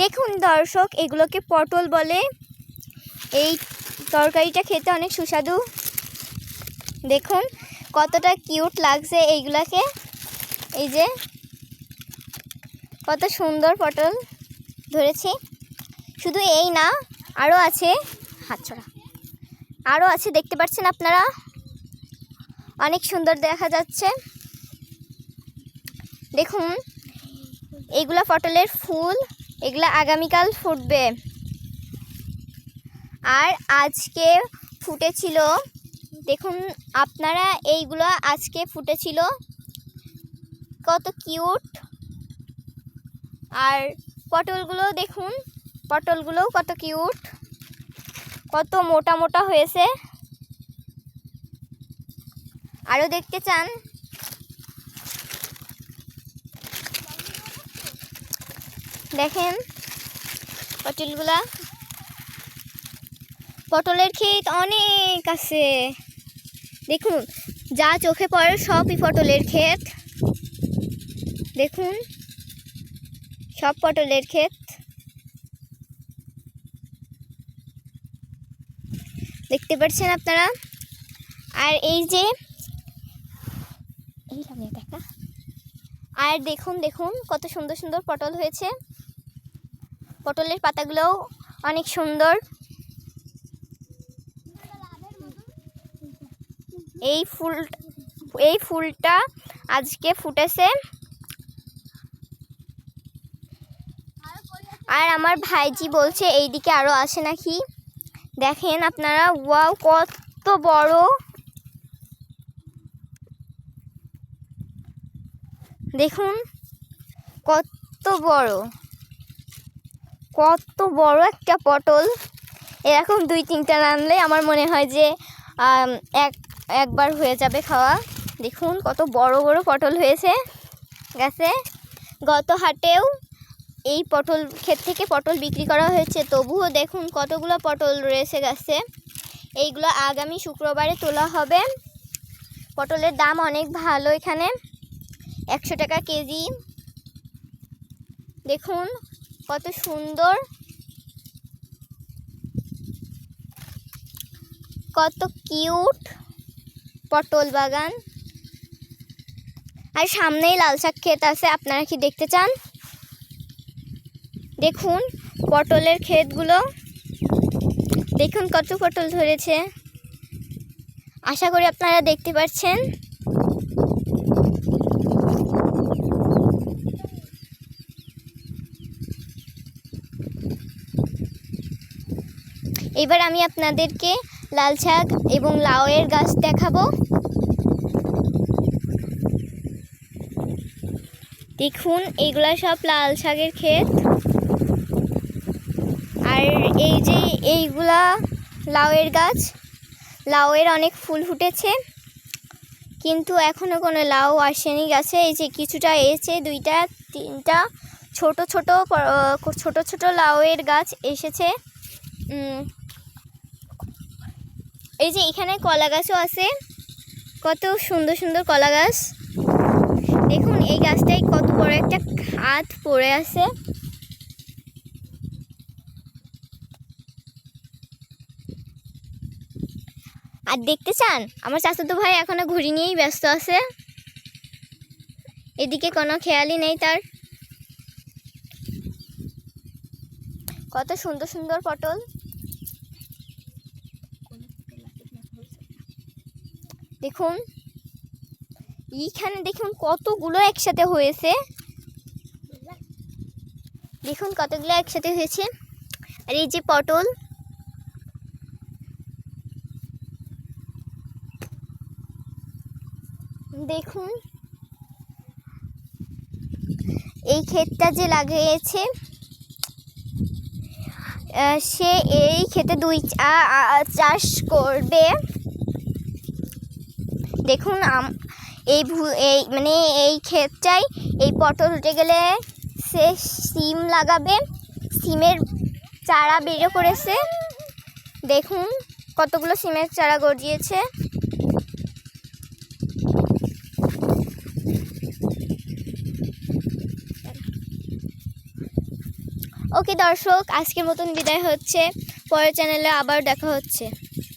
দেখুন দর্শক, এগুলোকে পটল বলে। এই তরকারিটা খেতে অনেক সুস্বাদু। দেখুন, কতটা কিউট লাগছে এইগুলাকে। এই যে, কত সুন্দর পটল ধরেছি। শুধু এই না আরও আছে, হাত ছড়া। আরও আছে, দেখতে পাচ্ছেন আপনারা? অনেক সুন্দর দেখা যাচ্ছে। দেখুন, এগুলা পটলের ফুল এগুলা আগামীকাল ফুটবে। আর আজকে ফুটেছিল, দেখুন, আপনারা এইগুলো আজকে ফুটেছিল। কত কিউট। আর পটলগুলো দেখুন, পটলগুলোও কত কিউট। কত মোটা মোটা হয়েছে। আরও দেখতে চান? দেখেন পটলগুলা। পটলের ক্ষেত অনেক আছে। দেখুন, যা চোখে পড়ে সবই পটলের ক্ষেত। দেখুন, সব পটলের ক্ষেত। দেখতে পাচ্ছেন আপনারা? আর এই যে, এই দেখা আর দেখুন দেখুন, কত সুন্দর সুন্দর পটল হয়েছে। পটলের পাতাগুলোও অনেক সুন্দর। এই ফুল, এই ফুলটা আজকে ফুটেছে। আর আমার ভাইজি বলছে এই দিকে আরও আসে নাকি? দেখেন আপনারা, ওয়াও, কত বড়। দেখুন, কত বড়। কত বড় একটা পটল। এরকম দুই তিনটা রানলে আমার মনে হয় যে এক, একবার হয়ে যাবে খাওয়া। দেখুন কত বড় বড় পটল হয়েছে। গাছে গত হাটেও এই পটল ক্ষেত থেকে পটল বিক্রি করা হয়েছে। তবুও দেখুন কতগুলো পটল রয়েছে গাছে। এইগুলো আগামী শুক্রবারে তোলা হবে। পটলের দাম অনেক ভালো এখানে। একশো টাকা কেজি। দেখুন কত সুন্দর। কত কিউট পটল বাগান। আর সামনেই লাল শাক ক্ষেত আছে, আপনারা কি দেখতে চান? দেখুন পটলের ক্ষেতগুলো। দেখুন কত পটল ধরেছে। আশা করি আপনারা দেখতে পাচ্ছেন এবার আমি আপনাদেরকে লাল শাক এবং লাউয়ের গাছ দেখাবো। দেখুন, এগুলা সব লাল শাকের ক্ষেত। আর এই যে এইগুলা লাউয়ের গাছ, লাউয়ের অনেক ফুল ফুটেছে। কিন্তু এখনও কোনো লাউ আসেনি গাছে। এই যে কিছুটা এসেছে, দুইটা, তিনটা ছোট ছোট ছোট ছোট লাউয়ের গাছ এসেছে। এই যে এখানে কলা গাছও আছে। কত সুন্দর সুন্দর কলা গাছ। দেখুন, এই গাছটায় কত বড় একটা খাত পড়ে আছে। আর দেখতে চান? আমার চাচাতো ভাই এখনও ঘুড়ি নিয়েই ব্যস্ত আছে। এদিকে কোনো খেয়ালই নেই তার। কত সুন্দর সুন্দর পটল। দেখুন। এইখানে দেখুন কতগুলো একসাথে হয়েছে। দেখুন কতগুলো একসাথে হয়েছে। আর এই যে পটল। দেখুন। এই ক্ষেতটা যে লাগিয়েছে সে এই ক্ষেতে দুই চাষ করবে। দেখুন এই এই মানে এই ক্ষেতটাই, এই পটল উঠে গেলে সে সিম লাগাবে, সিমের চারা বেরো করেছে। দেখুন, কতগুলো সিমের চারা গজিয়েছে। ওকে দর্শক, আজকের মতন বিদায় হচ্ছে। পরের চ্যানেলে আবার দেখা হচ্ছে।